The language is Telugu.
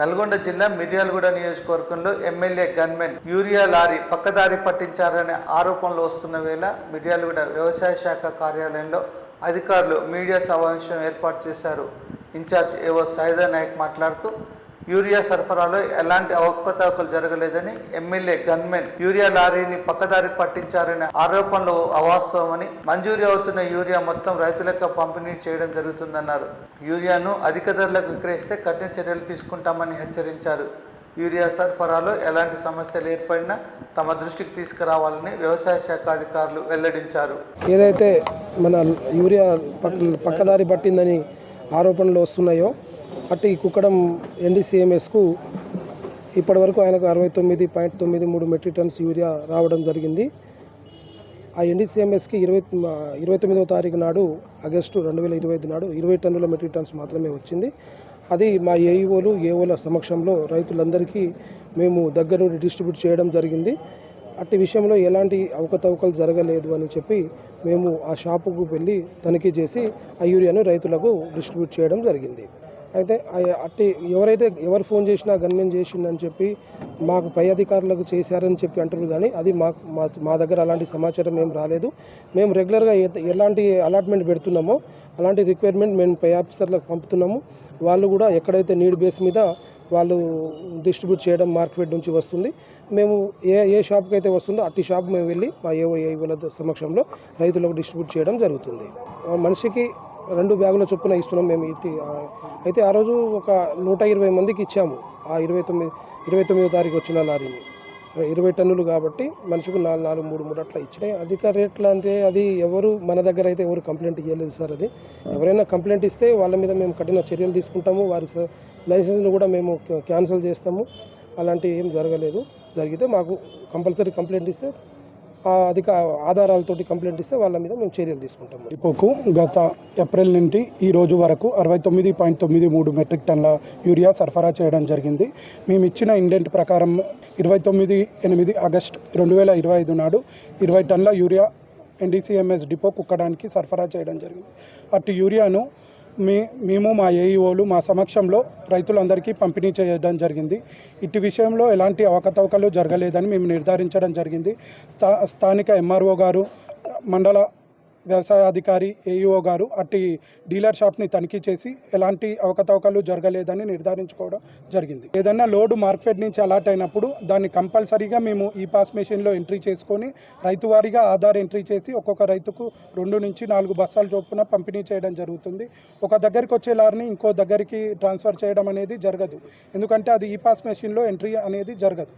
నల్గొండ జిల్లా మిర్యాలగూడ నియోజకవర్గంలో ఎమ్మెల్యే గన్మెన్ యూరియా లారీ పక్కదారి పట్టించారనే ఆరోపణలు వస్తున్న వేళ మిర్యాలగూడ వ్యవసాయ శాఖ కార్యాలయంలో అధికారులు మీడియా సమావేశం ఏర్పాటు చేశారు. ఇన్ఛార్జ్ ఏవో సాయిదా నాయక్ మాట్లాడుతూ యూరియా సరఫరాలో ఎలాంటి అవకతవకలు జరగలేదని ఎమ్మెల్యే గన్మెన్ యూరియా లారీని పక్కదారి పట్టించారనే ఆరోపణలు అవాస్తవమని మంజూరు అవుతున్న యూరియా మొత్తం రైతులకు పంపిణీ చేయడం జరుగుతుందన్నారు. యూరియాను అధిక ధరలకు విక్రయిస్తే కఠిన చర్యలు తీసుకుంటామని హెచ్చరించారు. యూరియా సరఫరాలో ఎలాంటి సమస్యలు ఏర్పడినా తమ దృష్టికి తీసుకురావాలని వ్యవసాయ శాఖ అధికారులు వెల్లడించారు. ఏదైతే మన యూరియా పక్కదారి పట్టిందని ఆరోపణలు వస్తున్నాయో అట్టి కుక్కడం ఎన్డీసీఎంఎస్కు ఇప్పటివరకు ఆయనకు అరవై తొమ్మిది పాయింట్ తొమ్మిది మూడు మెట్రిక్ టన్స్ యూరియా రావడం జరిగింది. ఆ ఎన్డీసీఎంఎస్కి ఇరవై ఇరవై తొమ్మిదవ తారీఖు నాడు ఆగస్టు రెండు వేల ఇరవై ఐదు నాడు ఇరవై టన్నుల మెట్రిక్ టన్స్ మాత్రమే వచ్చింది. అది మా ఏఈఓలు ఏఓల సమక్షంలో రైతులందరికీ మేము దగ్గర నుండి డిస్ట్రిబ్యూట్ చేయడం జరిగింది. అట్టి విషయంలో ఎలాంటి అవకతవకలు జరగలేదు అని చెప్పి మేము ఆ షాపుకు వెళ్ళి తనిఖీ చేసి ఆ యూరియాను రైతులకు డిస్ట్రిబ్యూట్ చేయడం జరిగింది. అయితే అట్టి ఎవరైతే ఎవరు ఫోన్ చేసినా గన్మెన్ చేసిండని చెప్పి మాకు పై అధికారులకు చేశారని చెప్పి అంటారు కానీ అది మా మా మా దగ్గర అలాంటి సమాచారం ఏం రాలేదు. మేము రెగ్యులర్గా ఎలాంటి అలాట్మెంట్ పెడుతున్నామో అలాంటి రిక్వైర్మెంట్ మేము పై ఆఫీసర్లకు పంపుతున్నాము. వాళ్ళు కూడా ఎక్కడైతే నీడ్ బేస్ మీద వాళ్ళు డిస్ట్రిబ్యూట్ చేయడం మార్కెట్ నుంచి వస్తుంది. మేము ఏ ఏ షాప్కి అయితే వస్తుందో అట్టి షాప్ మేము వెళ్ళి మా ఏఓ ఏఓల సమక్షంలో రైతులకు డిస్ట్రిబ్యూట్ చేయడం జరుగుతుంది. మనిషికి రెండు బ్యాగుల చొప్పున ఇస్తున్నాం మేము ఇట్టి అయితే ఆ రోజు ఒక నూట ఇరవై మందికి ఇచ్చాము. ఆ ఇరవై తొమ్మిది ఇరవై తొమ్మిదో తారీఖు వచ్చిన లారీని. ఇరవై టన్నులు కాబట్టి మనిషికి నాలుగు నాలుగు మూడు మూడు అట్లా ఇచ్చినాయి. అధిక రేట్లు అంటే అది ఎవరు మన దగ్గర అయితే ఎవరు కంప్లైంట్ ఇవ్వలేదు సార్ అది. ఎవరైనా కంప్లైంట్ ఇస్తే వాళ్ళ మీద మేము కఠిన చర్యలు తీసుకుంటాము. వారి స- లైసెన్స్ను కూడా మేము క్యాన్సిల్ చేస్తాము. అలాంటివి ఏం జరగలేదు. జరిగితే మాకు కంపల్సరీ కంప్లైంట్ ఇస్తే అధిక ఆధారాలతోటి కంప్లైంట్ ఇస్తే వాళ్ళ మీద మేము చర్యలు తీసుకుంటాం డిపోకు గత ఏప్రిల్ నుండి ఈ రోజు వరకు అరవై తొమ్మిది పాయింట్ తొమ్మిది మూడు మెట్రిక్ టన్ల యూరియా సరఫరా చేయడం జరిగింది. మేము ఇచ్చిన ఇండెంట్ ప్రకారం ఇరవై తొమ్మిది ఎనిమిది ఆగస్ట్ రెండు వేల ఇరవై ఐదు నాడు ఇరవై టన్ల యూరియా ఎన్డీసీఎంఎస్ డిపో కుక్కడానికి సరఫరా చేయడం జరిగింది. అటు యూరియాను మీ మేము మా ఏఈఓలు మా సమక్షంలో రైతులందరికీ పంపిణీ చేయడం జరిగింది. ఇటు విషయంలో ఎలాంటి అవకతవకలు జరగలేదని మేము నిర్ధారించడం జరిగింది. స్థా స్థానిక ఎంఆర్ఓ గారు మండల వ్యవసాయ అధికారి ఏఈఓ గారు అట్టి డీలర్ షాప్ని తనిఖీ చేసి ఎలాంటి అవకతవకలు జరగలేదని నిర్ధారించుకోవడం జరిగింది. ఏదైనా లోడ్ మార్కెట్ నుంచి అలాట్ అయినప్పుడు దాన్ని కంపల్సరీగా మేము ఈ పాస్ మెషిన్లో ఎంట్రీ చేసుకొని రైతువారీగా ఆధార్ ఎంట్రీ చేసి ఒక్కొక్క రైతుకు రెండు నుంచి నాలుగు బస్తాల చొప్పున పంపిణీ చేయడం జరుగుతుంది. ఒక దగ్గరికి వచ్చే లారిని ఇంకో దగ్గరికి ట్రాన్స్ఫర్ చేయడం అనేది జరగదు. ఎందుకంటే అది ఈ పాస్ మెషిన్లో ఎంట్రీ అనేది జరగదు.